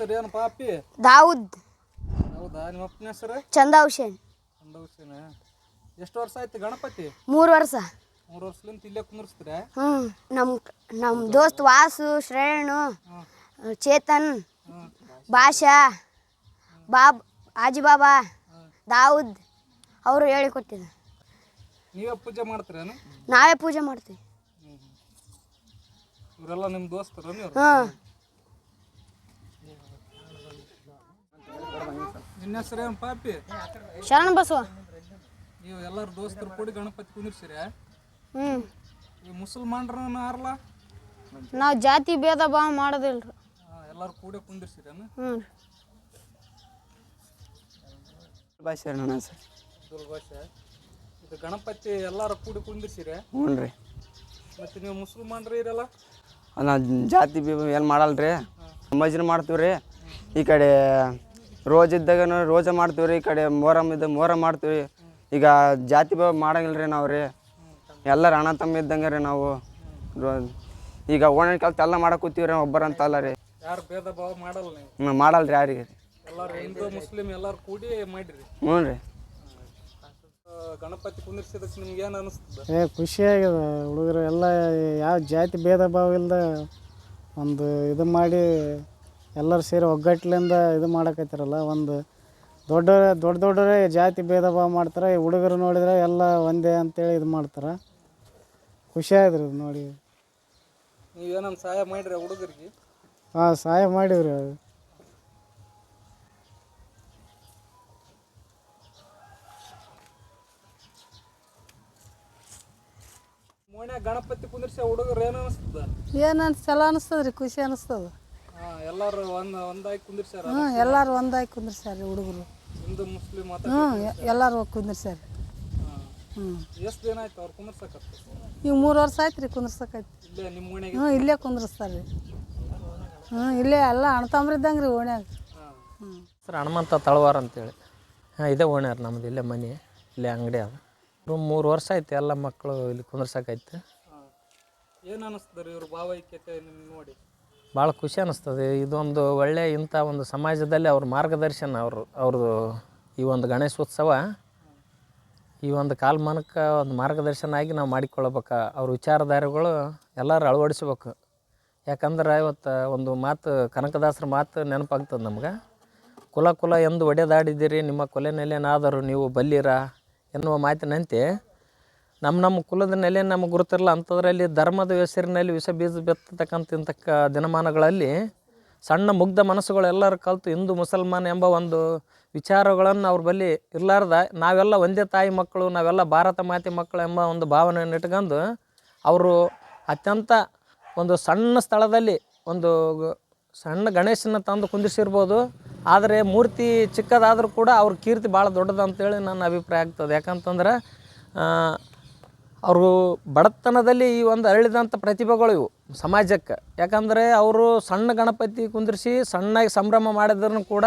ಹೆಸರು ಏನು ಪಾಪಿ ದಾವುದ್. ಹೌದಾ? ನಿಮ್ಮ ಅಪ್ಪನ ಹೆಸರು? ಚಂದಾ ಹುಸೇನ್. ಸಂದೋಷನ ಎಷ್ಟು ವರ್ಷ ಆಯ್ತು ಗಣಪತಿ? ಮೂರು ವರ್ಷ. ಮೂರು ವರ್ಷದಿಂದ ಇಲ್ಲೇ ಕುಂದಿರ್ಸ್ತೀರ? ಹ್ಞೂ ನಮ್ಮ ನಮ್ಮ ದೋಸ್ತ್ ವಾಸು ಶ್ರೇಣು ಚೇತನ್ ಭಾಷಾ ಬಾಬ್ ಆಜಿ ಬಾಬಾ ದಾವುದ್ ಅವರು ಹೇಳಿಕೊಟ್ಟಿದ್ದು ನೀವೇ ಪೂಜೆ ಮಾಡ್ತೀರೇನು ನಾವೇ ಪೂಜೆ ಮಾಡ್ತೀವಿ. ಇವರೆಲ್ಲ ನಿಮ್ಮ ದೋಸ್ತರು ನೀವು ಹ್ಞೂ ನಿನ್ನ ಹೆಸರು ಏನು ಪಾಪಿ? ಶರಣ ಬಸವ. ನೀವು ಎಲ್ಲರೂ ದೋಸ್ತರು ಕೂಡಿ ಗಣಪತಿ ಕುಂದಿರ್ಸಿರ? ಹ್ಞೂ ಈ ಮುಸಲ್ಮಾನ್ರನ್ನ ಆರ್ಲ ನಾವು ಜಾತಿ ಭೇದ ಭಾವ ಮಾಡೋದಿಲ್ಲ ರೀ ಎಲ್ಲರೂ ಕೂಡಿ ಕುಂದಿರ್ಸಿರೇನು? ಹ್ಞೂ ಭಾಷೆ ಅಣ್ಣ ಸರ್ ಇದು ಗಣಪತಿ ಎಲ್ಲರೂ ಕೂಡಿ ಕುಂದಿರ್ಸಿರೆ? ಹ್ಞೂ ರೀ. ಮತ್ತು ನೀವು ಮುಸಲ್ಮಾನ್ರಿ ಇರಲ್ಲ? ನಾವು ಜಾತಿ ಏನು ಮಾಡಲ್ಲ ರೀ ಮಾಡ್ತೀವಿ ರೀ ಈ ಕಡೆ ರೋಜ್ ಇದ್ದಾಗ ರೋಜ ಮಾಡ್ತೀವಿ ರೀ ಈ ಕಡೆ ಮೊಹರಮ್ ಇದ್ದ ಮೊಹರಮ್ ಮಾಡ್ತೀವಿ ಈಗ ಜಾತಿ ಭಾವ ಮಾಡಂಗಿಲ್ಲ ರೀ ನಾವು ರೀ. ಎಲ್ಲರೂ ಅಣ್ಣ ತಮ್ಮ ಇದ್ದಂಗೆ ರೀ ನಾವು. ರೋ- ಈಗ ಓಣೆ ಕಾಲ ಎಲ್ಲ ಮಾಡಕ್ಕೆ ಕೂತೀವಿ ರೀ ಒಬ್ಬರಂತ ಅಲ್ಲ ರೀ. ಯಾರು ಭೇದ ಭಾವ ಮಾಡಲ್ಲ ನೀವು? ಹ್ಞೂ ಮಾಡಲ್ಲ ರೀ ಯಾರಿಗೆ. ರೀ ಎಲ್ಲರೂ ಹಿಂದೂ ಮುಸ್ಲಿಂ ಎಲ್ಲರೂ ಕೂಡಿ ಮಾಡಿರಿ. ಹ್ಞೂ ರೀ. ಗಣಪತಿ ಕುಂದಿರ್ಸಿದಕ್ಕೆ ನಿಮ್ಗೆ ಏನು ಅನಿಸ್ತದೆ? ಏ ಖುಷಿಯಾಗಿದೆ ಹುಡುಗರು. ಎಲ್ಲ ಯಾವ ಜಾತಿ ಭೇದ ಭಾವ ಇಲ್ದ ಒಂದು ಇದು ಮಾಡಿ ಎಲ್ಲರೂ ಸೇರಿ ಒಗ್ಗಟ್ಲಿಂದ ಇದು ಮಾಡಕತ್ತಿರಲ್ಲ ಒಂದು ದೊಡ್ಡ ದೊಡ್ಡ ದೊಡ್ಡವರೇ ಜಾತಿ ಭೇದ ಭಾವ ಮಾಡ್ತಾರೆ ಈ ಹುಡುಗರು ನೋಡಿದ್ರೆ ಎಲ್ಲ ಒಂದೇ ಅಂತೇಳಿ ಇದು ಮಾಡ್ತಾರೆ. ಖುಷಿ ಆಯ್ತು ಇದು ನೋಡಿ. ನೀವೇನನ್ನ ಸಹಾಯ ಮಾಡಿರಿ ಹುಡುಗರಿಗೆ? ಹಾಂ ಸಹಾಯ ಮಾಡಿವ್ರಿ ಅದು ಗಣಪತಿ ಕುಂದಿರ್ಸಿ ಹುಡುಗರು ಏನು ಅನಿಸ್ತದ? ಏನು ಚಲೋ ಅನಿಸ್ತದ ರೀ ಖುಷಿ ಅನಿಸ್ತದ. ಎಲ್ಲರೂ ಒಂದು ಒಂದಾಗಿ ಕುಂದಿರ್ಸ್ಯಾರ ಹ್ಞೂ ಎಲ್ಲರೂ ಒಂದಾಗಿ ರೀ ಹುಡುಗರು. ಹಿಂದೂ ಮುಸ್ಲಿಂ ಹ್ಞೂ ಎಲ್ಲರೂ ಕುಂದ್ರಸ್ಯಾರ ಹಾಂ. ಹ್ಞೂ ಎಷ್ಟು ದಿನ ಆಯ್ತು ಅವ್ರು ಕುಂದಿರ್ಸಕತ್ತ ಈಗ ಮೂರು ವರ್ಷ ಆಯ್ತು ರೀ ಕುಂದಿರ್ಸಕೈತಿ ಇಲ್ಲೇ ನಿಮ್ಮ ಮನೆಗೆ ಹ್ಞೂ ಇಲ್ಲೇ ಕುಂದ್ರಸ್ತಾರೆ ರೀ. ಹ್ಞೂ ಇಲ್ಲೇ ಎಲ್ಲ ಅಣ್ಣ ಇದ್ದಂಗೆ ರೀ ಓಣ್ಯಾಗ. ಹಾಂ. ಹ್ಞೂ ಸರ್ ಹನುಮಂತ ತಳವಾರ ಅಂತೇಳಿ. ಹಾಂ ಇದೇ ಓಣ್ಯಾರ ನಮ್ದು ಇಲ್ಲೇ ಮನೆ ಇಲ್ಲೇ ಅಂಗಡಿ ಅದ. ರೂಮ್ ಮೂರು ವರ್ಷ ಆಯ್ತು ಎಲ್ಲ ಮಕ್ಕಳು ಇಲ್ಲಿ ಕುಂದ್ರಸಕೈತೆ ಏನು ಅನಿಸ್ತದೆ ರೀ ಇವ್ರ ಭಾವೈಕ್ಯತೆ ನಿಮ್ಗೆ ನೋಡಿ? ಭಾಳ ಖುಷಿ ಅನ್ನಿಸ್ತದೆ ಇದೊಂದು ಒಳ್ಳೆಯ ಇಂಥ ಒಂದು ಸಮಾಜದಲ್ಲಿ ಅವ್ರ ಮಾರ್ಗದರ್ಶನ ಅವರು, ಅವ್ರದ್ದು ಈ ಒಂದು ಗಣೇಶೋತ್ಸವ ಈ ಒಂದು ಕಾಲಮಾನಕ್ಕೆ ಒಂದು ಮಾರ್ಗದರ್ಶನ ಆಗಿ ನಾವು ಮಾಡಿಕೊಳ್ಳಬೇಕು. ಅವ್ರ ವಿಚಾರಧಾರೆಗಳು ಎಲ್ಲರೂ ಅಳವಡಿಸ್ಬೇಕು. ಯಾಕಂದ್ರೆ ಇವತ್ತು ಒಂದು ಮಾತು, ಕನಕದಾಸರ ಮಾತು ನೆನಪಾಗ್ತದೆ ನಮ್ಗೆ. ಕುಲ ಕುಲ ಎಂದು ಒಡೆದಾಡಿದ್ದೀರಿ ನಿಮ್ಮ ಕೊಲೆ ನೆಲೆನಾದರೂ ನೀವು ಬಲ್ಲಿರ ಎನ್ನುವ ಮಾತಿನಂತೆ ನಮ್ಮ ನಮ್ಮ ಕುಲದ ನೆಲೆ ನಮಗೆ ಗುರುತಿರಲ್ಲ ಅಂಥದ್ರಲ್ಲಿ ಧರ್ಮದ ಹೆಸರಿನಲ್ಲಿ ವಿಷ ಬೀಜ ಬೆತ್ತತಕ್ಕಂಥ ಇಂತಕ್ಕ ದಿನಮಾನಗಳಲ್ಲಿ ಸಣ್ಣ ಮುಗ್ಧ ಮನಸ್ಸುಗಳು ಎಲ್ಲರೂ ಕಲಿತು ಹಿಂದೂ, ಮುಸಲ್ಮಾನ್ ಎಂಬ ಒಂದು ವಿಚಾರಗಳನ್ನು ಅವ್ರ ಬಳಿ ಇರಲಾರ್ದ. ನಾವೆಲ್ಲ ಒಂದೇ ತಾಯಿ ಮಕ್ಕಳು, ನಾವೆಲ್ಲ ಭಾರತ ಮಾತೆ ಮಕ್ಕಳು ಎಂಬ ಒಂದು ಭಾವನೆಯನ್ನು ಇಟ್ಕೊಂಡು ಅವರು ಅತ್ಯಂತ ಒಂದು ಸಣ್ಣ ಸ್ಥಳದಲ್ಲಿ ಒಂದು ಸಣ್ಣ ಗಣೇಶನ ತಂದು ಕುಂದಿಸಿರ್ಬೋದು ಆದರೆ ಮೂರ್ತಿ ಚಿಕ್ಕದಾದರೂ ಕೂಡ ಅವ್ರ ಕೀರ್ತಿ ಭಾಳ ದೊಡ್ಡದಂತೇಳಿ ನನ್ನ ಅಭಿಪ್ರಾಯ ಆಗ್ತದೆ. ಯಾಕಂತಂದ್ರೆ ಅವರು ಬಡತನದಲ್ಲಿ ಈ ಒಂದು ಅರಳಿದಂಥ ಪ್ರತಿಭೆಗಳು ಇವು ಸಮಾಜಕ್ಕೆ. ಯಾಕಂದರೆ ಅವರು ಸಣ್ಣ ಗಣಪತಿ ಕುಂದಿರಿಸಿ ಸಣ್ಣಗೆ ಸಂಭ್ರಮ ಮಾಡಿದ್ರೂ ಕೂಡ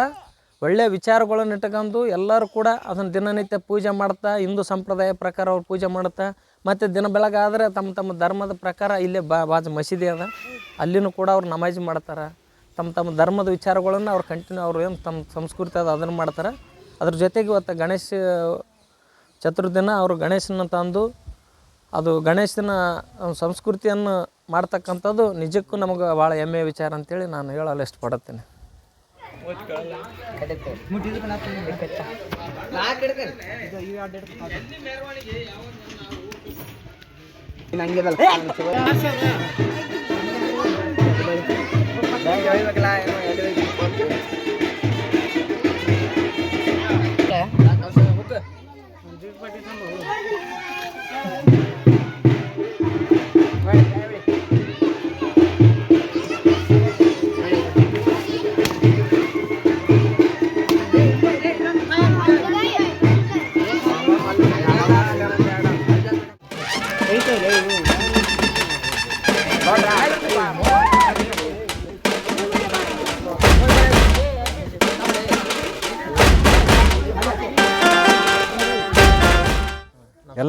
ಒಳ್ಳೆಯ ವಿಚಾರಗಳನ್ನು ಇಟ್ಕೊಂಡು ಎಲ್ಲರೂ ಕೂಡ ಅದನ್ನು ದಿನನಿತ್ಯ ಪೂಜೆ ಮಾಡ್ತಾ, ಹಿಂದೂ ಸಂಪ್ರದಾಯ ಪ್ರಕಾರ ಅವ್ರು ಪೂಜೆ ಮಾಡ್ತಾ, ಮತ್ತು ದಿನ ಬೆಳಗಾದರೆ ತಮ್ಮ ತಮ್ಮ ಧರ್ಮದ ಪ್ರಕಾರ ಇಲ್ಲೇ ಬಾ, ಬಾಜು ಮಸೀದಿ ಅದ. ಅಲ್ಲಿನೂ ಕೂಡ ಅವ್ರು ನಮಾಜ್ ಮಾಡ್ತಾರೆ. ತಮ್ಮ ತಮ್ಮ ಧರ್ಮದ ವಿಚಾರಗಳನ್ನು ಅವ್ರು ಕಂಟಿನ್ಯೂ ಅವ್ರು ಏನು ತಮ್ಮ ಸಂಸ್ಕೃತಿ ಅದು ಅದನ್ನು ಮಾಡ್ತಾರೆ. ಅದ್ರ ಜೊತೆಗೆ ಇವತ್ತು ಗಣೇಶ ಚತುರ್ದಿನ ಅವರು ಗಣೇಶನ ತಂದು ಅದು ಗಣೇಶನ ಸಂಸ್ಕೃತಿಯನ್ನು ಮಾಡ್ತಕ್ಕಂಥದ್ದು ನಿಜಕ್ಕೂ ನಮಗೆ ಭಾಳ ಹೆಮ್ಮೆಯ ವಿಚಾರ ಅಂತೇಳಿ ನಾನು ಹೇಳಲು ಇಷ್ಟಪಡುತ್ತೇನೆ.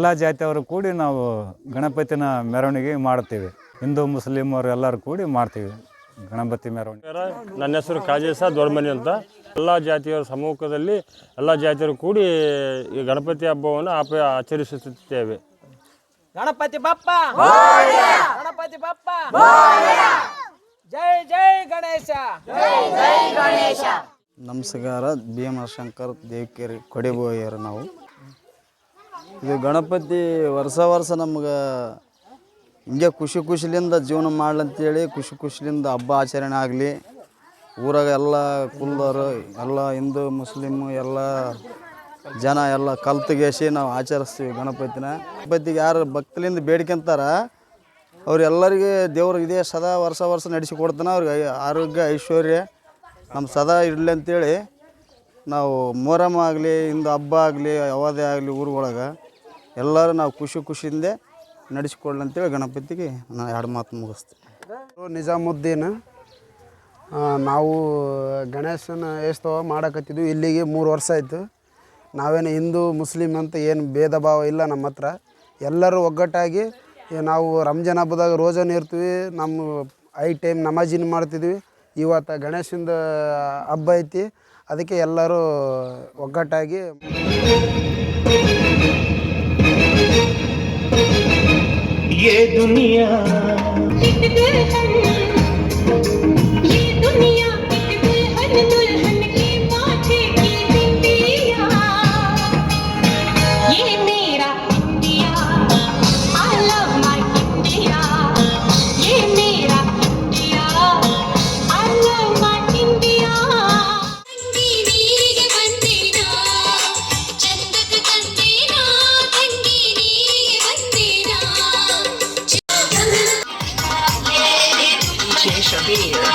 ಎಲ್ಲ ಜಾತಿಯವರು ಕೂಡಿ ನಾವು ಗಣಪತಿನ ಮೆರವಣಿಗೆ ಮಾಡ್ತೀವಿ. ಹಿಂದೂ ಮುಸ್ಲಿಮರು ಎಲ್ಲರೂ ಕೂಡಿ ಮಾಡ್ತೀವಿ ಗಣಪತಿ ಮೆರವಣಿಗೆ. ನನ್ನ ಹೆಸರು ಕಾಜೇಸ ದೊಡ್ಡಮನಿ ಅಂತ. ಎಲ್ಲ ಜಾತಿಯವರ ಸಮ್ಮುಖದಲ್ಲಿ ಎಲ್ಲ ಜಾತಿಯರು ಕೂಡಿ ಈ ಗಣಪತಿ ಹಬ್ಬವನ್ನು ಆಪ ಆಚರಿಸುತ್ತಿದ್ದೇವೆ. ಗಣಪತಿ ಬಪ್ಪ! ಗಣಪತಿ ಬಪ್ಪ! ಜೈ ಜೈ ಗಣೇಶ! ನಮಸ್ಕಾರ ಭೀಮಶಂಕರ್ ದೇವಕೇರಿ ಕೊಡಿಬೋಯರು ನಾವು. ಇದು ಗಣಪತಿ ವರ್ಷ ವರ್ಷ ನಮ್ಗೆ ಹಿಂಗೆ ಖುಷಿ ಖುಷಿಲಿಂದ ಜೀವನ ಮಾಡ್ಲಂತೇಳಿ, ಖುಷಿ ಖುಷಿಲಿಂದ ಹಬ್ಬ ಆಚರಣೆ ಆಗಲಿ. ಊರಾಗ ಎಲ್ಲ ಕುಲ್ದವರು ಎಲ್ಲ ಹಿಂದೂ, ಮುಸ್ಲಿಮು, ಎಲ್ಲ ಜನ ಎಲ್ಲ ಕಲ್ತುಗೇಸಿ ನಾವು ಆಚರಿಸ್ತೀವಿ ಗಣಪತಿನ. ಗಣಪತಿಗೆ ಯಾರು ಭಕ್ತಲಿಂದ ಬೇಡ್ಕೊಂತಾರ ಅವ್ರೆಲ್ಲರಿಗೆ ದೇವ್ರು ಇದೇ ಸದಾ ವರ್ಷ ವರ್ಷ ನಡೆಸಿ ಕೊಡ್ತಾನೆ. ಅವ್ರಿಗೆ ಆರೋಗ್ಯ, ಐಶ್ವರ್ಯ ನಮ್ಮ ಸದಾ ಇರಲಿ ಅಂತೇಳಿ ನಾವು ಮೊಹರಮ್ ಆಗಲಿ ಇಂದು ಹಬ್ಬ ಆಗಲಿ ಯಾವುದೇ ಆಗಲಿ ಊರುಗಳೊಳಗೆ ಎಲ್ಲರೂ ನಾವು ಖುಷಿ ಖುಷಿಯಿಂದ ನಡೆಸ್ಕೊಳ್ಳಂತೇಳಿ ಗಣಪತಿಗೆ ನಾನು ಎರಡು ಮಾತು ಮುಗಿಸ್ತೀನಿ. ನಿಜಾಮುದ್ದೀನ್. ನಾವು ಗಣೇಶನ ಏಸ್ತವ ಮಾಡಕತ್ತಿದ್ವಿ. ಇಲ್ಲಿಗೆ ಮೂರು ವರ್ಷ ಆಯಿತು. ನಾವೇನು ಹಿಂದೂ ಮುಸ್ಲಿಮ್ ಅಂತ ಏನು ಭೇದ ಭಾವ ಇಲ್ಲ ನಮ್ಮ ಹತ್ರ. ಎಲ್ಲರೂ ಒಗ್ಗಟ್ಟಾಗಿ ನಾವು ರಂಜಾನ್ ಹಬ್ಬದಾಗ ರೋಜನ ಇರ್ತೀವಿ. ನಮ್ಮ ಐ ಟೈಮ್ ನಮಾಜಿನ ಮಾಡ್ತಿದ್ವಿ. ಇವತ್ತು ಗಣೇಶಂದ ಹಬ್ಬ ಐತಿ. ಅದಕ್ಕೆ ಎಲ್ಲರೂ ಒಗ್ಗಟ್ಟಾಗಿ ये दुनिया beer.